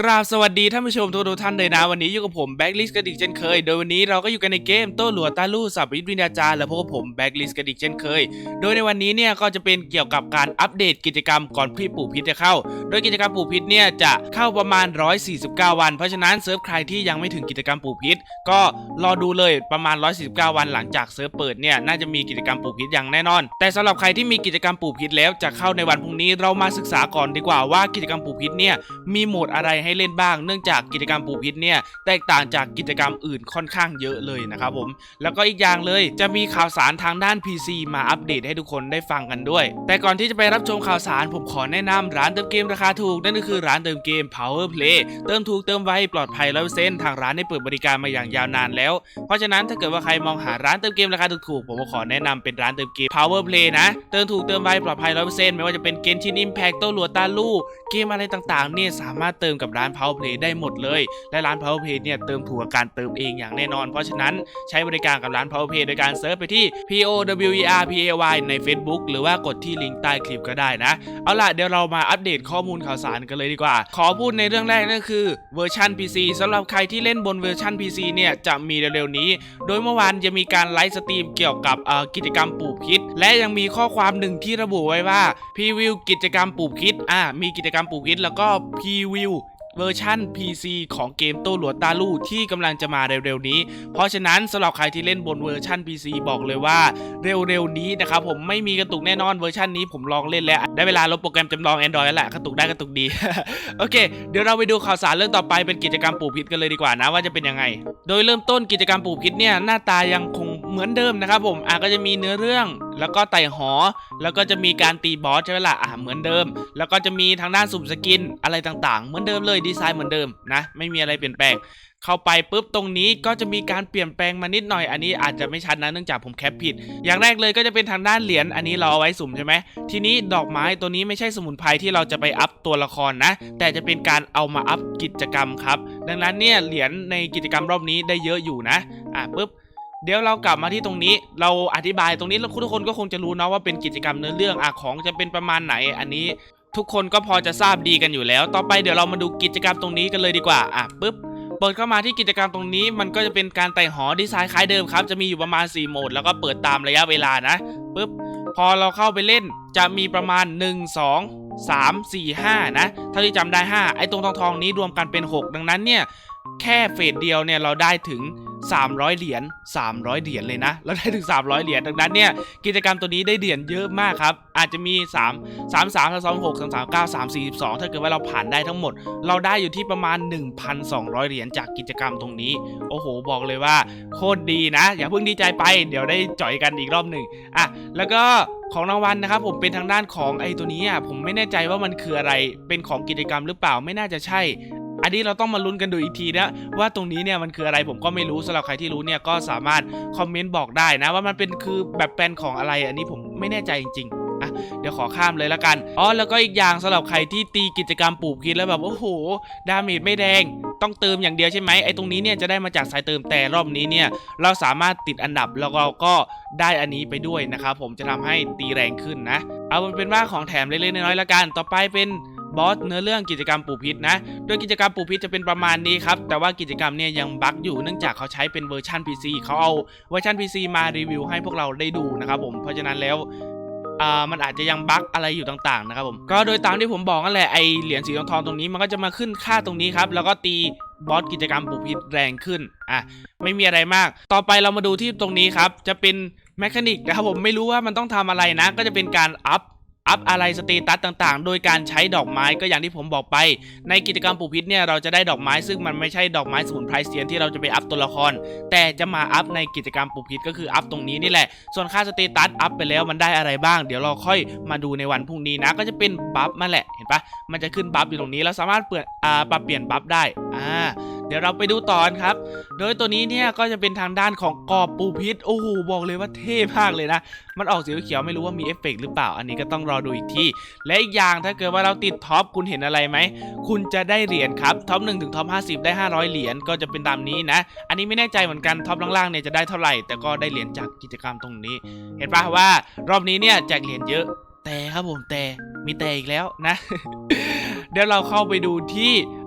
กราบสวัสดีท่านผู้ชมทุกทุกท่านเลยนะ วันนี้อยู่กับผมแบ็กลิสกระดิกเช่นเคย โดยวันนี้เราก็อยู่กันในเกมโต้หลัวตาลู่สับวิทวิญญาจารย์และพบกับผมแบ็กลิสกระดิกเช่นเคย โดยในวันนี้เนี่ยก็จะเป็นเกี่ยวกับการอัปเดตกิจกรรมก่อนพี่ปู่พิษจะเข้า โดยกิจกรรมปู่พิษเนี่ยจะเข้าประมาณ 149 วัน เพราะฉะนั้นเซิร์ฟใครที่ยังไม่ถึงกิจกรรมปู่พิษก็รอดูเลยประมาณ 149 วันหลังจากเซิร์ฟเปิดเนี่ยน่าจะมีกิจกรรมปู่พิษอย่างแน่นอน แต่สำหรับใครที่มีกิจกรรมปู่พิษแล้วจะเข้าในวันพรุ่งนี้เรามาศึกษาก่อนดีกว่าว่ากิจกรรมปู่พิษเนี่ยมีโหมดอะไรให้เล่นบ้าง เนื่องจากกิจกรรมปูพิษเนี่ยแตกต่างจากกิจกรรมอื่นค่อนข้างเยอะเลยนะครับผม แล้วก็อีกอย่างเลยจะมีข่าวสารทางด้าน PC มาอัปเดตให้ทุกคนได้ฟังกันด้วย แต่ก่อนที่จะไปรับชมข่าวสารผมขอแนะนำร้านเติมเกมราคาถูกนั่นก็คือร้านเติมเกม Power Play เติมถูกเติมไวปลอดภัยร้อยเปอร์เซ็นต์ทางร้านได้เปิดบริการมาอย่างยาวนานแล้ว เพราะฉะนั้นถ้าเกิดว่าใครมองหาร้านเติมเกมราคาถูกๆผมก็ขอแนะนำเป็นร้านเติมเกม Power Play นะ เติมถูกเติมไวปลอดภัยร้อยเปอร์เซ็นต์ไม่ว่าจะเป็นเกมชินอิมแพคโตหลัวตาลูเกมอะไรต่างๆเนี่ยสามารถเติมกับร้าน Power Play ได้หมดเลย และร้าน Power Play เนี่ยเติมถูกกับการเติมเองอย่างแน่นอน เพราะฉะนั้นใช้บริการกับร้าน Power Play โดยการเซิร์ชไปที่ P O W E R P A Y ใน Facebook หรือว่ากดที่ลิงก์ใต้คลิปก็ได้นะ เอาล่ะเดี๋ยวเรามาอัปเดตข้อมูลข่าวสารกันเลยดีกว่า ขอพูดในเรื่องแรกนั่นคือเวอร์ชัน PC สำหรับใครที่เล่นบนเวอร์ชัน PC เนี่ยจะมีเร็วๆนี้ โดยเมื่อวานจะมีการไลฟ์สตรีมเกี่ยวกับกิจกรรมปลูกพิษและยังมีข้อความหนึ่งที่ระบุไว้ว่าพรีวิวกิจกรรมปลูกพิษอ่ามีกิจกรรมปลูกพิษแล้วก็พรีวิว เวอร์ชัน PC ของเกมโต้หลวตาลู่ที่กำลังจะมาเร็วๆนี้ เพราะฉะนั้นสำหรับใครที่เล่นบนเวอร์ชัน PC บอกเลยว่าเร็วๆนี้นะครับผมไม่มีกระตุกแน่นอนเวอร์ชันนี้ผมลองเล่นแล้ว ได้เวลาลบโปรแกรมจำลอง Android แล้วแหละกระตุกได้กระตุกดี โอเค เดี๋ยวเราไปดูข่าวสารเรื่องต่อไปเป็นกิจกรรมปลูกพิษกันเลยดีกว่านะว่าจะเป็นยังไง โดยเริ่มต้นกิจกรรมปลูกพิษเนี่ยหน้าตายังคง เหมือนเดิมนะครับผมอะก็จะมีเนื้อเรื่องแล้วก็ไต่หอ แล้วก็จะมีการตีบอสใช่ไหมล่ะอะเหมือนเดิม แล้วก็จะมีทางด้านสุ่มสกินอะไรต่างๆ เหมือนเดิมเลยดีไซน์เหมือนเดิมนะไม่มีอะไรเปลี่ยนแปลง เข้าไปปุ๊บตรงนี้ก็จะมีการเปลี่ยนแปลงมานิดหน่อยอันนี้อาจจะไม่ชัดนะเนื่องจากผมแคปผิด อย่างแรกเลยก็จะเป็นทางด้านเหรียญอันนี้เราเอาไว้สุ่มใช่ไหมทีนี้ดอกไม้ตัวนี้ไม่ใช่สมุนไพรที่เราจะไปอัพตัวละครนะ แต่จะเป็นการเอามาอัพกิจกรรมครับ ดังนั้นเนี่ยเหรียญในกิจกรรมรอบนี้ได้เยอะอยู่นะอะปุ๊บ เดี๋ยวเรากลับมาที่ตรงนี้ เราอธิบายตรงนี้แล้วทุกคนก็คงจะรู้นะว่าเป็นกิจกรรมเนื้อเรื่องอะของจะเป็นประมาณไหน อันนี้ทุกคนก็พอจะทราบดีกันอยู่แล้ว ต่อไปเดี๋ยวเรามาดูกิจกรรมตรงนี้กันเลยดีกว่าอะปุ๊บเปิดเข้ามาที่กิจกรรมตรงนี้ มันก็จะเป็นการไต่หอดีไซน์คล้ายเดิมครับ จะมีอยู่ประมาณ 4 โหมด แล้วก็เปิดตามระยะเวลานะปุ๊บพอเราเข้าไปเล่นจะมีประมาณ 1 2 3 4 5 นะเท่าที่จำได้ 5 ไอ้ตรงทองทองนี้รวมกันเป็น 6 ดังนั้นเนี่ย แค่เฟสเดียวเนี่ยเราได้ถึง 300 เหรียญ 300 เหรียญเลยนะเราได้ถึง 300 เหรียญ ดังนั้นเนี่ย กิจกรรมตัวนี้ได้เหรียญเยอะมากครับ อาจจะมี 3 3 3 3 2 6 3 3 9 3 4 2 ถ้าเกิดว่าเราผ่านได้ทั้งหมด เราได้อยู่ที่ประมาณ 1,200 เหรียญจากกิจกรรมตรงนี้ โอ้โห บอกเลยว่าโคตรดีนะ อย่าเพิ่งดีใจไป เดี๋ยวได้จ่อยกันอีกรอบหนึ่งอะ แล้วก็ของรางวัลนะครับผมเป็นทางด้านของไอ้ตัวนี้อะผมไม่แน่ใจว่ามันคืออะไรเป็นของกิจกรรมหรือเปล่าไม่น่าจะใช่ อันนี้เราต้องมาลุ้นกันดูอีกทีนะว่าตรงนี้เนี่ยมันคืออะไรผมก็ไม่รู้สำหรับใครที่รู้เนี่ยก็สามารถคอมเมนต์บอกได้นะว่ามันเป็นคือแบบแปลนของอะไร อันนี้ผมไม่แน่ใจจริงๆอะเดี๋ยวขอข้ามเลยละกัน อ๋อ แล้วก็อีกอย่างสำหรับใครที่ตีกิจกรรมปลูกพิษแล้วแบบ โอ้โห ดาเมจไม่แดง ต้องเติมอย่างเดียวใช่ไหมไอ้ตรงนี้เนี่ยจะได้มาจากสายเติมแต่รอบนี้เนี่ย เราสามารถติดอันดับแล้วเราก็ได้อันนี้ไปด้วยนะครับผมจะทำให้ตีแรงขึ้นนะ เอาเป็นว่าของแถมเล็กๆน้อยๆละกัน ต่อไปเป็น บอสเนื้อเรื่องกิจกรรมปลูกพิษนะ โดยกิจกรรมปลูกพิษจะเป็นประมาณนี้ครับ แต่ว่ากิจกรรมเนี่ยยังบั๊กอยู่เนื่องจากเขาใช้เป็นเวอร์ชัน PC เขาเอาเวอร์ชัน PC มารีวิวให้พวกเราได้ดูนะครับผม เพราะฉะนั้นแล้วอ่ามันอาจจะยังบั๊กอะไรอยู่ต่างๆนะครับผมก็โดยตามที่ผมบอกนั่นแหละไอเหรียญสีทองๆตรงนี้มันก็จะมาขึ้นค่าตรงนี้ครับแล้วก็ตีบอสกิจกรรมปูพิษแรงขึ้นอะไม่มีอะไรมาก ต่อไปเรามาดูที่ตรงนี้ครับจะเป็นแมคานิกนะครับผมไม่รู้ว่ามันต้องทำอะไรนะ ก็จะเป็นการอัพ อัพอะไรสเตตัสต่างๆ โดยการใช้ดอกไม้ก็อย่างที่ผมบอกไป ในกิจกรรมปลูกพิษเนี่ยเราจะได้ดอกไม้ซึ่งมันไม่ใช่ดอกไม้สมุนไพรเซียนที่เราจะไปอัพตัวละคร แต่จะมาอัพในกิจกรรมปลูกพิษก็คืออัพตรงนี้นี่แหละ ส่วนค่าสเตตัสอัพไปแล้วมันได้อะไรบ้าง เดี๋ยวเราค่อยมาดูในวันพรุ่งนี้นะ ก็จะเป็นบัฟมาแหละเห็นปะมันจะขึ้นบัฟอยู่ตรงนี้เราสามารถเปลี่ยนอ่าปรับเปลี่ยนบัฟได้อ่า เดี๋ยวเราไปดูต่อนครับ โดยตัวนี้เนี่ยก็จะเป็นทางด้านของกรอบปูพิษ โอ้โหบอกเลยว่าเท่มากเลยนะ มันออกสีเขียวไม่รู้ว่ามีเอฟเฟกต์หรือเปล่า อันนี้ก็ต้องรอดูอีกที และอีกอย่างถ้าเกิดว่าเราติดท็อปคุณเห็นอะไรไหม คุณจะได้เหรียญครับ ท็อป1ถึงท็อป50ได้500เหรียญก็จะเป็นตามนี้นะ อันนี้ไม่แน่ใจเหมือนกันท็อปล่างๆเนี่ยจะได้เท่าไหร่ แต่ก็ได้เหรียญจากกิจกรรมตรงนี้ เห็นปะว่ารอบนี้เนี่ยแจกเหรียญเยอะ แต่ครับผมแต่มีแต่อีกแล้วนะ เดี๋ยวเราเข้าไปดูที่อ่า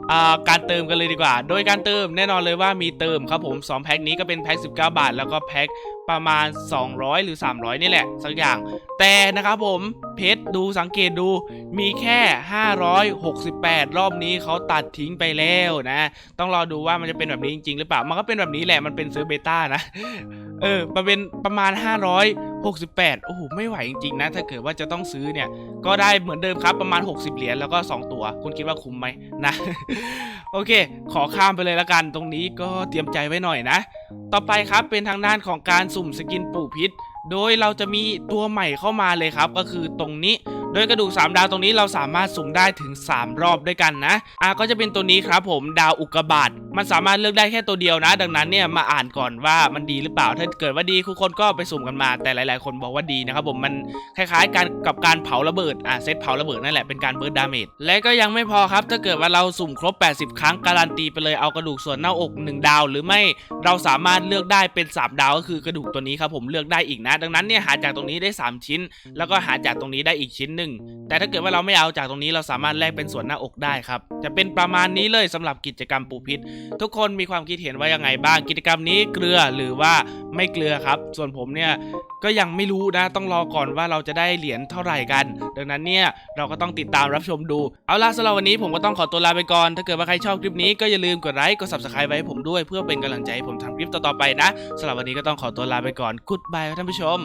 การเติมกันเลยดีกว่า โดยการเติมแน่นอนเลยว่ามีเติมครับผม2แพ็คนี้ก็เป็นแพ็ค19 บาท แล้วก็แพ็คประมาณ 200 หรือ 300 นี่แหละ สักอย่าง แต่นะครับผมเพชรดูสังเกตดูมีแค่ 568 รอบนี้เขาตัดทิ้งไปแล้วนะ ต้องรอดูว่ามันจะเป็นแบบนี้จริงๆหรือเปล่า มันก็เป็นแบบนี้แหละมันเป็นซื้อเบต้านะ เออมันเป็นประมาณ 68 โอ้โห ไม่ไหวจริงๆนะ ถ้าเกิดว่าจะต้องซื้อเนี่ย ก็ได้เหมือนเดิมครับ ประมาณ 60 เหรียญ แล้วก็ 2 ตัว คุณคิดว่าคุ้มไหมนะ โอเค ขอข้ามไปเลยละกัน ตรงนี้ก็เตรียมใจไว้หน่อยนะ ต่อไปครับ เป็นทางด้านของการสุ่มสกินปู่พิษ โดยเราจะมีตัวใหม่เข้ามาเลยครับ ก็คือตรงนี้ โดยกระดูก 3 ดาวตรงนี้เราสามารถสุ่มได้ถึง 3 รอบด้วยกันนะอะก็จะเป็นตัวนี้ครับผมดาวอุกกาบาตมันสามารถเลือกได้แค่ตัวเดียวนะ ดังนั้นเนี่ยมาอ่านก่อนว่ามันดีหรือเปล่าถ้าเกิดว่าดีทุกคนก็ไปสุ่มกันมาแต่หลาย ๆ คนบอกว่าดีนะครับผมมันคล้ายๆกันกับการเผาระเบิดอะเซตเผาระเบิดนั่นแหละเป็นการเบิร์ดดาเมจและก็ยังไม่พอครับถ้าเกิดว่าเราสุ่มครบ 80 ครั้งการันตีไปเลยเอากระดูกส่วนหน้าอก 1 ดาว หรือไม่เราสามารถเลือกได้เป็น 3 ดาวก็คือกระดูกตัวนี้ครับผมเลือกได้อีกนะ ดังนั้นเนี่ยหาจากตรงนี้ได้ 3 ชิ้น แล้วก็หาจากตรงนี้ได้อีกชิ้นหนึ่งแต่ถ้าเกิดว่าเราไม่เอาจากตรงนี้เราสามารถแลกเป็นส่วนหน้าอกได้ครับ จะเป็นประมาณนี้เลยสำหรับกิจกรรมปูพิษ ทุกคนมีความคิดเห็นว่ายังไงบ้างกิจกรรมนี้เกลือหรือว่าไม่เกลือครับ ส่วนผมเนี่ยก็ยังไม่รู้นะต้องรอก่อนว่าเราจะได้เหรียญเท่าไหร่กัน ดังนั้นเนี่ยเราก็ต้องติดตามรับชมดู เอาล่ะสำหรับวันนี้ผมก็ต้องขอตัวลาไปก่อน ถ้าเกิดว่าใครชอบคลิปนี้ก็อย่าลืมกดไลค์กด subscribe ไว้ให้ผมด้วย เพื่อเป็นกำลังใจให้ผมทำคลิปต่อๆไปนะสำหรับวันนี้ก็ต้องขอตัวลาไปก่อน Goodbye ท่านผู้ชม